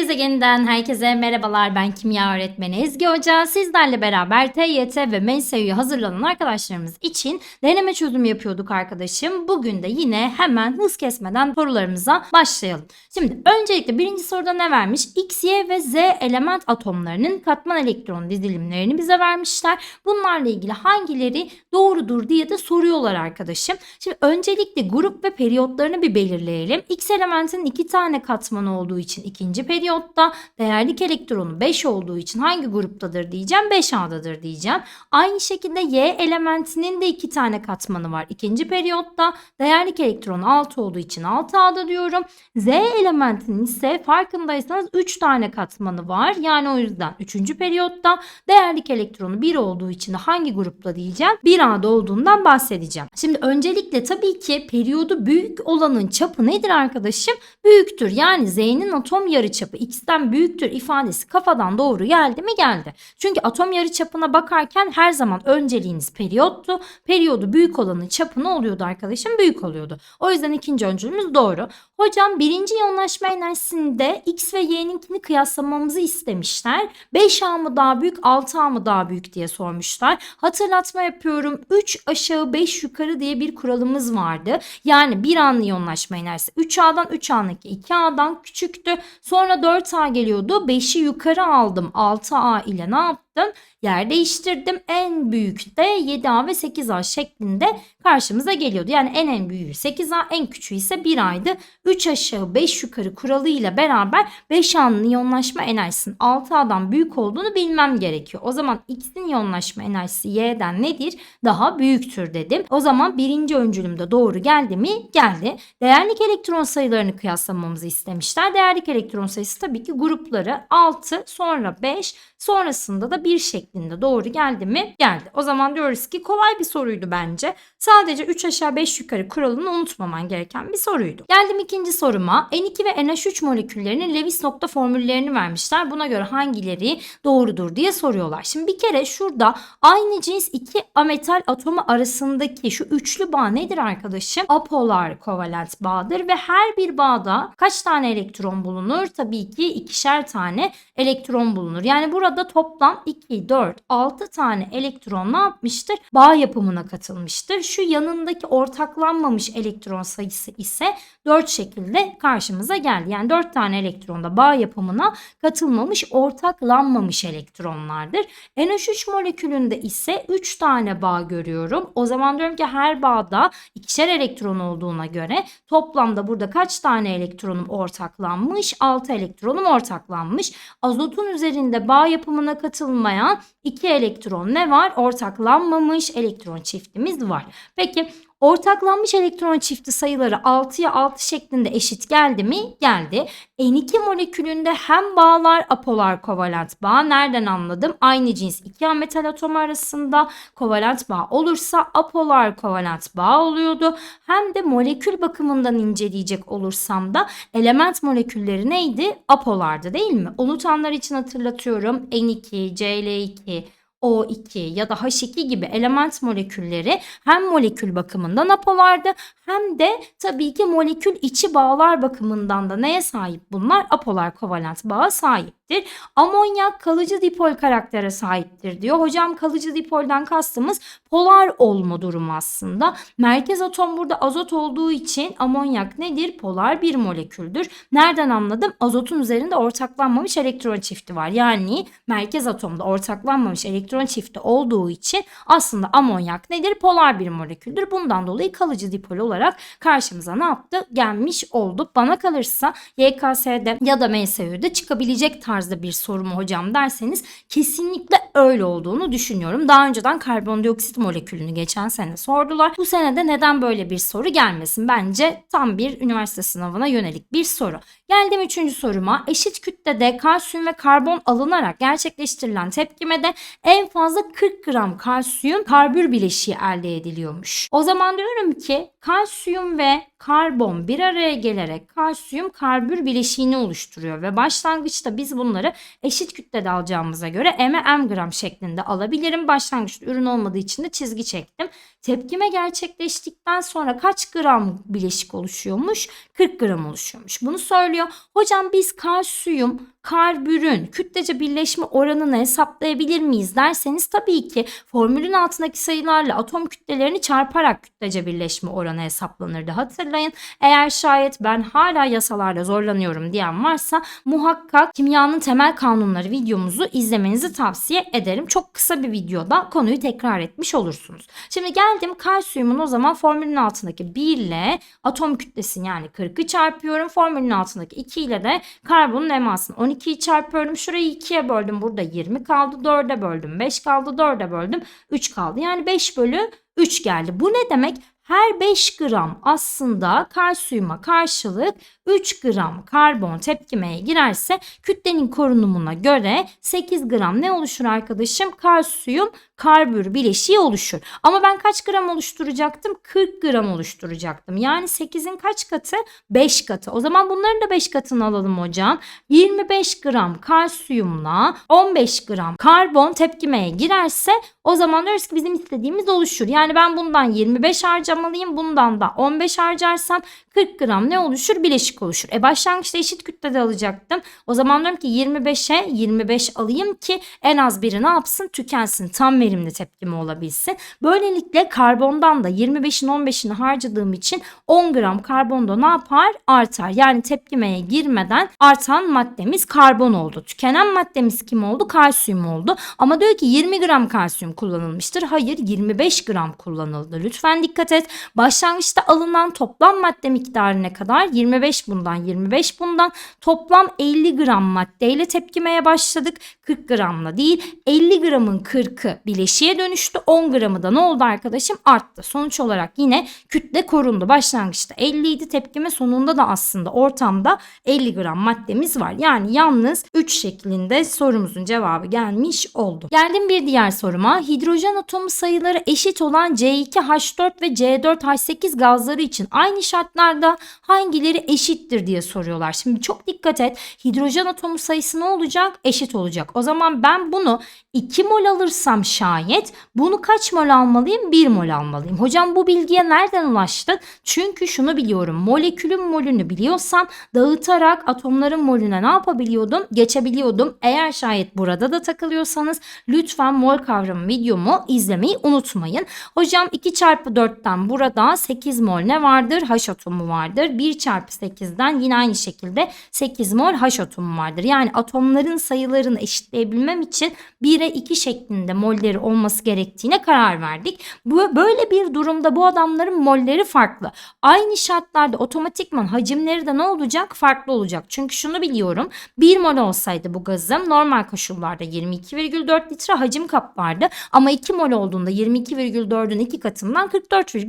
gezegeninden herkese merhabalar. Ben kimya öğretmeni Ezgi Hoca. Sizlerle beraber TYT ve MSÜ'ye hazırlanan arkadaşlarımız için deneme çözümü yapıyorduk arkadaşım. Bugün de yine hemen hız kesmeden sorularımıza başlayalım. Şimdi öncelikle birinci soruda ne vermiş? X, Y ve Z element atomlarının katman elektron dizilimlerini bize vermişler. Bunlarla ilgili hangileri doğrudur diye de soruyorlar arkadaşım. Şimdi öncelikle grup ve periyotlarını bir belirleyelim. X elementinin iki tane katmanı olduğu için ikinci periyotta, değerlik elektronu 5 olduğu için hangi gruptadır diyeceğim? 5A'dadır diyeceğim. Aynı şekilde Y elementinin de iki tane katmanı var. İkinci periyotta, değerlik elektronu 6 olduğu için 6A'da diyorum. Z elementinin ise farkındaysanız 3 tane katmanı var. Yani o yüzden 3. periyotta, değerlik elektronu 1 olduğu için hangi grupta diyeceğim? 1A'da olduğundan bahsedeceğim. Şimdi öncelikle tabii ki periyodu büyük olanın çapı nedir arkadaşım? Büyüktür. Yani Z'nin atom yarıçapı X'ten büyüktür ifadesi kafadan doğru geldi mi? Geldi. Çünkü atom yarıçapına bakarken her zaman önceliğiniz periyottu. Periyodu büyük olanın çapı ne oluyordu arkadaşım? Büyük oluyordu. O yüzden ikinci öncülümüz doğru. Hocam birinci iyonlaşma enerjisinde X ve Y'ninkini kıyaslamamızı istemişler. 5A mı daha büyük 6A mı daha büyük diye sormuşlar. Hatırlatma yapıyorum. 3 aşağı 5 yukarı diye bir kuralımız vardı. Yani bir anlı iyonlaşma enerjisi 3A'dan 3A'nınki 2A'dan küçüktü. Sonra 4A geliyordu. 5'i yukarı aldım. 6A ile ne yaptım? Yer değiştirdim. En büyük de 7A ve 8A şeklinde karşımıza geliyordu. Yani en en büyüğü 8A, en küçüğü ise 1A'ydı. 3 aşağı 5 yukarı kuralıyla beraber 5A'nın iyonlaşma enerjisinin 6A'dan büyük olduğunu bilmem gerekiyor. O zaman X'in iyonlaşma enerjisi Y'den nedir? Daha büyüktür dedim. O zaman birinci öncülümde doğru geldi mi? Geldi. Değerlik elektron sayılarını kıyaslamamızı istemişler. Değerlik elektron sayısı tabii ki grupları 6, sonra 5, sonrasında da 1 şeklinde doğru geldi mi? Geldi. O zaman diyoruz ki kolay bir soruydu bence. Sadece 3 aşağı 5 yukarı kuralını unutmaman gereken bir soruydu. Geldim ikinci soruma. N2 ve NH3 moleküllerinin Lewis nokta formüllerini vermişler. Buna göre hangileri doğrudur diye soruyorlar. Şimdi bir kere şurada aynı cins iki ametal atomu arasındaki şu üçlü bağ nedir arkadaşım? Apolar kovalent bağdır ve her bir bağda kaç tane elektron bulunur? Tabii ki ikişer tane elektron bulunur. Yani burada toplam 2, 4, 6 tane elektron ne yapmıştır? Bağ yapımına katılmıştır. Şu yanındaki ortaklanmamış elektron sayısı ise 4 şekilde karşımıza geldi. Yani 4 tane elektronda bağ yapımına katılmamış, ortaklanmamış elektronlardır. NH3 molekülünde ise 3 tane bağ görüyorum. O zaman diyorum ki her bağda ikişer elektron olduğuna göre toplamda burada kaç tane elektronum ortaklanmış? 6 elektronum ortaklanmış. Azotun üzerinde bağ yapımına katılmayan 2 elektron ne var? Ortaklanmamış elektron çiftimiz var. Peki Ortaklanmış elektron çifti sayıları 6'ya 6 şeklinde eşit geldi mi? Geldi. N2 molekülünde hem bağlar apolar kovalent bağ. Nereden anladım? Aynı cins iki metal atomu arasında kovalent bağ olursa apolar kovalent bağ oluyordu. Hem de molekül bakımından inceleyecek olursam da element molekülleri neydi? Apolardı değil mi? Unutanlar için hatırlatıyorum. N2, Cl2, o2 ya da H2 gibi element molekülleri hem molekül bakımından apolardı hem de tabii ki molekül içi bağlar bakımından da neye sahip bunlar? Apolar kovalent bağa sahiptir. Amonyak kalıcı dipol karaktere sahiptir diyor. Hocam kalıcı dipolden kastımız polar olma durumu aslında. Merkez atom burada azot olduğu için amonyak nedir? Polar bir moleküldür. Nereden anladım? Azotun üzerinde ortaklanmamış elektron çifti var. Yani merkez atomda ortaklanmamış elektron çifti olduğu için aslında amonyak nedir? Polar bir moleküldür. Bundan dolayı kalıcı dipol olarak karşımıza ne yaptı? Gelmiş oldu. Bana kalırsa YKS'de ya da MSÜ'de çıkabilecek tarzda bir soru mu hocam derseniz kesinlikle öyle olduğunu düşünüyorum. Daha önceden karbondioksit molekülünü geçen sene sordular. Bu senede neden böyle bir soru gelmesin? Bence tam bir üniversite sınavına yönelik bir soru. Geldim üçüncü soruma. Eşit kütlede kalsiyum ve karbon alınarak gerçekleştirilen tepkimede en fazla 40 gram kalsiyum karbür bileşiği elde ediliyormuş. O zaman diyorum ki kalsiyum ve karbon bir araya gelerek kalsiyum karbür bileşiğini oluşturuyor ve başlangıçta biz bunları eşit kütlede alacağımıza göre m'e m gram şeklinde alabilirim. Başlangıçta ürün olmadığı için de çizgi çektim. Tepkime gerçekleştikten sonra kaç gram bileşik oluşuyormuş? 40 gram oluşuyormuş. Bunu söylüyor. Hocam biz kalsiyum, karbürün kütlece birleşme oranını hesaplayabilir miyiz derseniz tabii ki formülün altındaki sayılarla atom kütlelerini çarparak kütlece birleşme oranı hesaplanırdı. Hatırlayın eğer şayet ben hala yasalarla zorlanıyorum diyen varsa muhakkak kimyanın temel kanunları videomuzu izlemenizi tavsiye ederim. Çok kısa bir videoda konuyu tekrar etmiş olursunuz. Şimdi geldim kalsiyumun o zaman formülün altındaki 1 ile atom kütlesini yani 40'ı çarpıyorum. Formülün altındaki 2 ile de karbonun emasını 12'yi çarpıyorum. Şurayı 2'ye böldüm. Burada 20 kaldı. 4'e böldüm. 5 kaldı. 4'e böldüm. 3 kaldı. Yani 5 bölü 3 geldi. Bu ne demek? Her 5 gram aslında kalsiyuma karşılık 3 gram karbon tepkimeye girerse kütlenin korunumuna göre 8 gram ne oluşur arkadaşım? Kalsiyum karbür bileşiği oluşur. Ama ben kaç gram oluşturacaktım? 40 gram oluşturacaktım. Yani 8'in kaç katı? 5 katı. O zaman bunların da 5 katını alalım hocam. 25 gram kalsiyumla 15 gram karbon tepkimeye girerse o zaman diyoruz ki bizim istediğimiz oluşur. Yani ben bundan 25 harcamalıyım. Bundan da 15 harcarsam 40 gram ne oluşur? Bileşik oluşur. E başlangıçta eşit kütlede alacaktım. O zaman diyorum ki 25'e 25 alayım ki en az biri ne yapsın? Tükensin. Tam verimli tepkime olabilsin. Böylelikle karbondan da 25'in 15'ini harcadığım için 10 gram karbon da ne yapar? Artar. Yani tepkimeye girmeden artan maddemiz karbon oldu. Tükenen maddemiz kim oldu? Kalsiyum oldu. Ama diyor ki 20 gram kalsiyum kullanılmıştır. Hayır 25 gram kullanıldı. Lütfen dikkat et. Başlangıçta alınan toplam madde miktarı ne kadar? 25 bundan 25 bundan. Toplam 50 gram maddeyle tepkimeye başladık. 40 gramla değil 50 gramın 40'ı bileşiğe dönüştü. 10 gramı da ne oldu arkadaşım? Arttı. Sonuç olarak yine kütle korundu. Başlangıçta 50 idi tepkime sonunda da aslında ortamda 50 gram maddemiz var. Yani yalnız 3 şeklinde sorumuzun cevabı gelmiş oldu. Geldim bir diğer soruma. Hidrojen atomu sayıları eşit olan C2H4 ve C4H8 gazları için aynı şartlarda hangileri eşittir diye soruyorlar. Şimdi çok dikkat et. Hidrojen atomu sayısı ne olacak? Eşit olacak. O zaman ben bunu 2 mol alırsam şayet bunu kaç mol almalıyım? 1 mol almalıyım. Hocam bu bilgiye nereden ulaştın? Çünkü şunu biliyorum. Molekülün molünü biliyorsam dağıtarak atomların molüne ne yapabiliyordum? Geçebiliyordum. Eğer şayet burada da takılıyorsanız lütfen mol kavramı videomu izlemeyi unutmayın. Hocam 2 çarpı 4'ten burada 8 mol ne vardır? H atomu vardır. 1 çarpı 8'den yine aynı şekilde 8 mol H atomu vardır. Yani atomların sayılarını eşitleyebilmem için 1'e 2 şeklinde molleri olması gerektiğine karar verdik. Bu böyle bir durumda bu adamların molleri farklı. Aynı şartlarda otomatikman hacimleri de ne olacak? Farklı olacak. Çünkü şunu biliyorum. 1 mol olsaydı bu gazım normal koşullarda 22,4 litre hacim kaplardı. Ama 2 mol olduğunda 22,4'ün 2 katından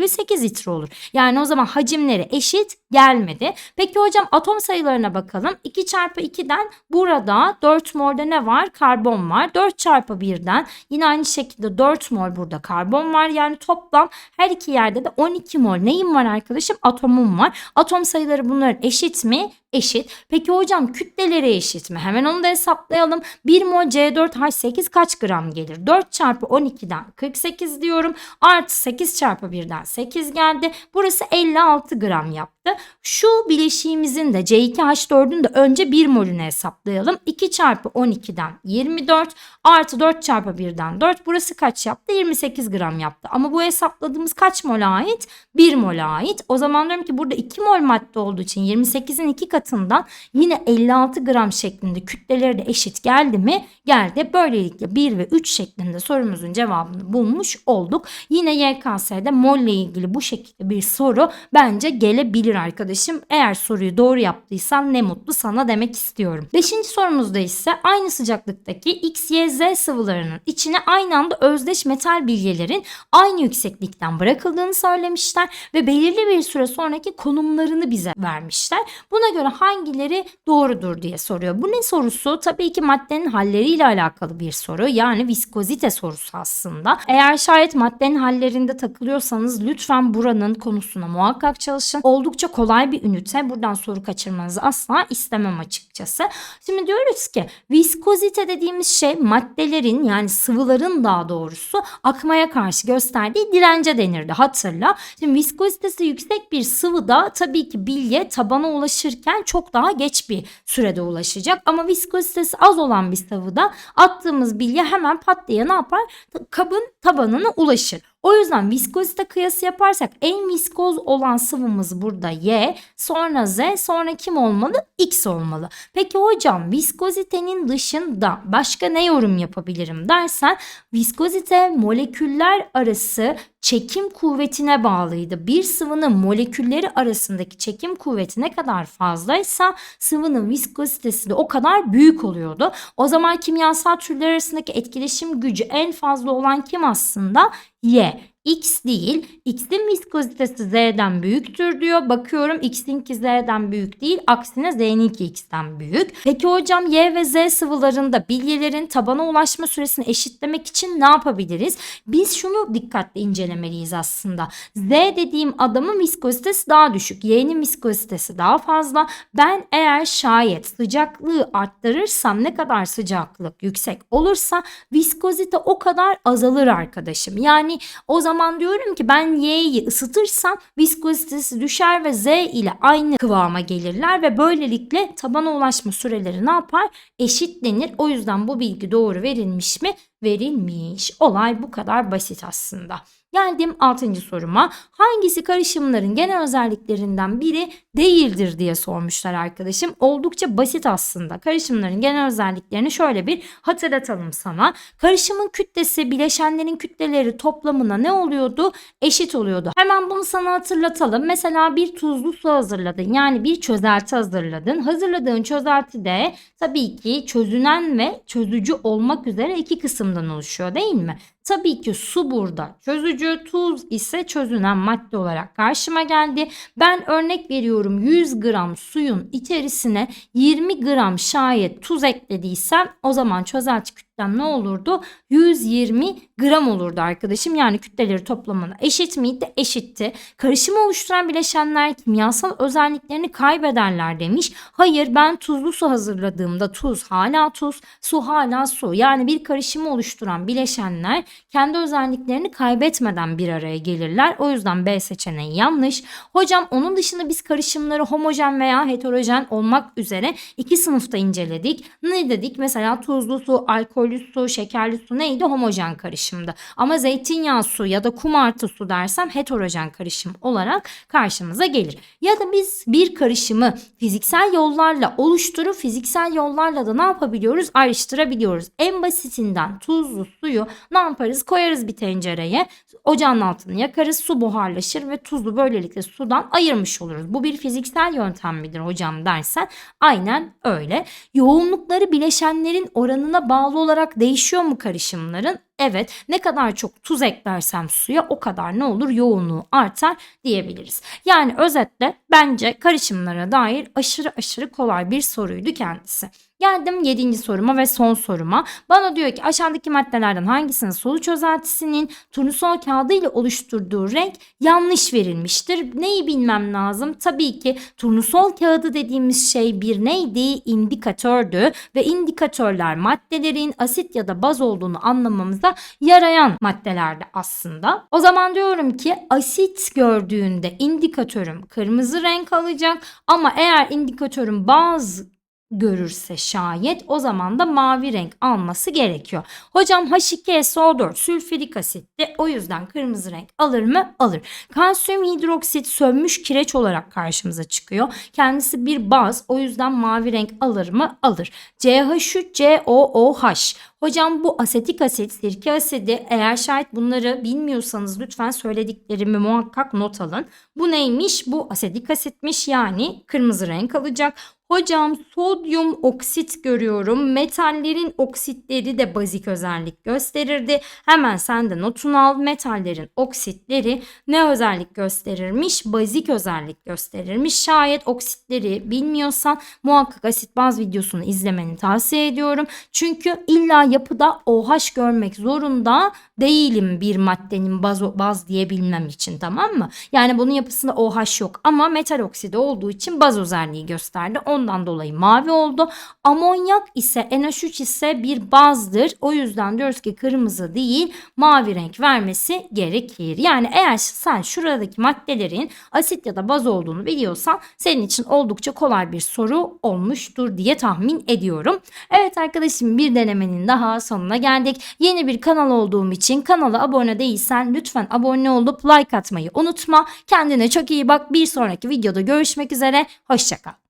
44,8 litre olur. Yani o zaman hacimleri eşit gelmedi. Peki hocam atom sayılarına bakalım. 2 çarpı 2'den burada 4 molde ne var? Karbon var. 4 çarpı 1'den yine aynı şekilde 4 mol burada karbon var. Yani toplam her iki yerde de 12 mol neyim var arkadaşım? Atomum var. Atom sayıları bunların eşit mi? Eşit. Peki hocam kütleleri eşit mi? Hemen onu da hesaplayalım. 1 mol C4H8 kaç gram gelir? 4 çarpı 12'den 48 diyorum. Artı 8 çarpı 1'den 8 geldi. Burası 56 gram yaptı. Şu bileşiğimizin de C2H4'ün de önce 1 molünü hesaplayalım. 2 çarpı 12'den 24 artı 4 çarpı 1'den 4. Burası kaç yaptı? 28 gram yaptı. Ama bu hesapladığımız kaç mola ait? 1 mola ait. O zaman diyorum ki burada 2 mol madde olduğu için 28'in 2 katından yine 56 gram şeklinde kütleleri de eşit geldi mi? Geldi. Böylelikle 1 ve 3 şeklinde sorumuzun cevabını bulmuş olduk. Yine YKS'de mol ile ilgili bu şekilde bir soru bence gelebilir arkadaşım. Eğer soruyu doğru yaptıysan ne mutlu sana demek istiyorum. Beşinci sorumuzda ise aynı sıcaklıktaki X, Y, Z sıvılarının içine aynı anda özdeş metal bilyelerin aynı yükseklikten bırakıldığını söylemişler ve belirli bir süre sonraki konumlarını bize vermişler. Buna göre hangileri doğrudur diye soruyor. Bu ne sorusu? Tabii ki maddenin halleriyle alakalı bir soru. Yani viskozite sorusu aslında. Eğer şayet maddenin hallerinde takılıyorsanız lütfen buranın konusuna muhakkak çalışın. Oldukça kolay bir ünite. Buradan soru kaçırmanızı asla istemem açıkçası. Şimdi diyoruz ki viskozite dediğimiz şey maddelerin yani sıvıların daha doğrusu akmaya karşı gösterdiği dirence denirdi hatırla. Şimdi viskozitesi yüksek bir sıvıda tabii ki bilye tabana ulaşırken çok daha geç bir sürede ulaşacak. Ama viskozitesi az olan bir sıvıda attığımız bilye hemen pat diye ne yapar? Kabın tabanına ulaşır. O yüzden viskozite kıyası yaparsak en viskoz olan sıvımız burada Y, sonra Z, sonra kim olmalı? X olmalı. Peki hocam viskozitenin dışında başka ne yorum yapabilirim dersen viskozite moleküller arası çekim kuvvetine bağlıydı. Bir sıvının molekülleri arasındaki çekim kuvveti ne kadar fazlaysa sıvının viskozitesi de o kadar büyük oluyordu. O zaman kimyasal türler arasındaki etkileşim gücü en fazla olan kim aslında? Y. X değil. X'in viskozitesi Z'den büyüktür diyor. Bakıyorum X'inki Z'den büyük değil. Aksine Z'ninki X'ten büyük. Peki hocam Y ve Z sıvılarında bilyelerin tabana ulaşma süresini eşitlemek için ne yapabiliriz? Biz şunu dikkatle incelemeliyiz aslında. Z dediğim adamın viskozitesi daha düşük. Y'nin viskozitesi daha fazla. Ben eğer şayet sıcaklığı arttırırsam ne kadar sıcaklık yüksek olursa viskozite o kadar azalır arkadaşım. Yani o zaman diyorum ki ben Y'yi ısıtırsam viskozitesi düşer ve Z ile aynı kıvama gelirler ve böylelikle tabana ulaşma süreleri ne yapar? Eşitlenir. O yüzden bu bilgi doğru verilmiş mi? Verilmiş. Olay bu kadar basit aslında. Geldim 6. soruma. Hangisi karışımların genel özelliklerinden biri değildir diye sormuşlar arkadaşım. Oldukça basit aslında. Karışımların genel özelliklerini şöyle bir hatırlatalım sana. Karışımın kütlesi bileşenlerin kütleleri toplamına ne oluyordu? Eşit oluyordu. Hemen bunu sana hatırlatalım. Mesela bir tuzlu su hazırladın. Yani bir çözelti hazırladın. Hazırladığın çözeltide tabii ki çözünen ve çözücü olmak üzere iki kısımdan oluşuyor değil mi? Tabii ki su burada çözücü, tuz ise çözünen madde olarak karşıma geldi. Ben örnek veriyorum 100 gram suyun içerisine 20 gram şayet tuz eklediysem o zaman çözelti kütlem ne olurdu? 120 gram olurdu arkadaşım. Yani kütleleri toplamına eşit miydi? Eşitti. Karışımı oluşturan bileşenler kimyasal özelliklerini kaybederler demiş. Hayır ben tuzlu su hazırladığımda tuz hala tuz, su hala su. Yani bir karışımı oluşturan bileşenler kendi özelliklerini kaybetmeden bir araya gelirler. O yüzden B seçeneği yanlış. Hocam onun dışında biz karışımları homojen veya heterojen olmak üzere iki sınıfta inceledik. Ne dedik? Mesela tuzlu su, alkollü su, şekerli su neydi? Homojen karışımdı. Ama zeytinyağı su ya da kum artı su dersem heterojen karışım olarak karşımıza gelir. Ya da biz bir karışımı fiziksel yollarla oluşturup fiziksel yollarla da ne yapabiliyoruz? Ayrıştırabiliyoruz. En basitinden tuzlu suyu ne yaparız? Koyarız bir tencereye. Ocağın altını yakarız. Su buharlaşır ve tuzu böylelikle sudan ayırmış oluruz. Bu bir fiziksel yöntem midir hocam dersen aynen öyle. Yoğunlukları bileşenlerin oranına bağlı olarak değişiyor mu karışımların? Evet ne kadar çok tuz eklersem suya o kadar ne olur yoğunluğu artar diyebiliriz. Yani özetle bence karışımlara dair aşırı aşırı kolay bir soruydu kendisi. Geldim 7. soruma ve son soruma. Bana diyor ki aşağıdaki maddelerden hangisinin solu çözeltisinin turnusol kağıdı ile oluşturduğu renk yanlış verilmiştir. Neyi bilmem lazım? Tabii ki turnusol kağıdı dediğimiz şey bir neydi? İndikatördü ve indikatörler maddelerin asit ya da baz olduğunu anlamamıza yarayan maddelerdi aslında. O zaman diyorum ki asit gördüğünde indikatörüm kırmızı renk alacak ama eğer indikatörüm baz görürse şayet o zaman da mavi renk alması gerekiyor. Hocam H2SO4 sülfürik asitti o yüzden kırmızı renk alır mı? Alır. Kalsiyum hidroksit sönmüş kireç olarak karşımıza çıkıyor. Kendisi bir baz o yüzden mavi renk alır mı? Alır. CH3COOH Hocam bu asetik asit, sirke asidi eğer şayet bunları bilmiyorsanız lütfen söylediklerimi muhakkak not alın. Bu neymiş? Bu asetik asitmiş yani kırmızı renk alacak. Hocam sodyum oksit görüyorum. Metallerin oksitleri de bazik özellik gösterirdi. Hemen sen de notunu al. Metallerin oksitleri ne özellik gösterirmiş? Bazik özellik gösterirmiş. Şayet oksitleri bilmiyorsan muhakkak asit baz videosunu izlemeni tavsiye ediyorum. Çünkü illa yapıda OH görmek zorunda değilim bir maddenin baz, baz diyebilmem için tamam mı? Yani bunun yapısında OH yok ama metal oksidi olduğu için baz özelliği gösterdi. Ondan dolayı mavi oldu. Amonyak ise NH3 ise bir bazdır. O yüzden diyoruz ki kırmızı değil mavi renk vermesi gerekir. Yani eğer sen şuradaki maddelerin asit ya da baz olduğunu biliyorsan senin için oldukça kolay bir soru olmuştur diye tahmin ediyorum. Evet arkadaşım bir denemenin daha sonuna geldik. Yeni bir kanal olduğum için kanala abone değilsen lütfen abone olup like atmayı unutma. Kendine çok iyi bak. Bir sonraki videoda görüşmek üzere. Hoşçakal.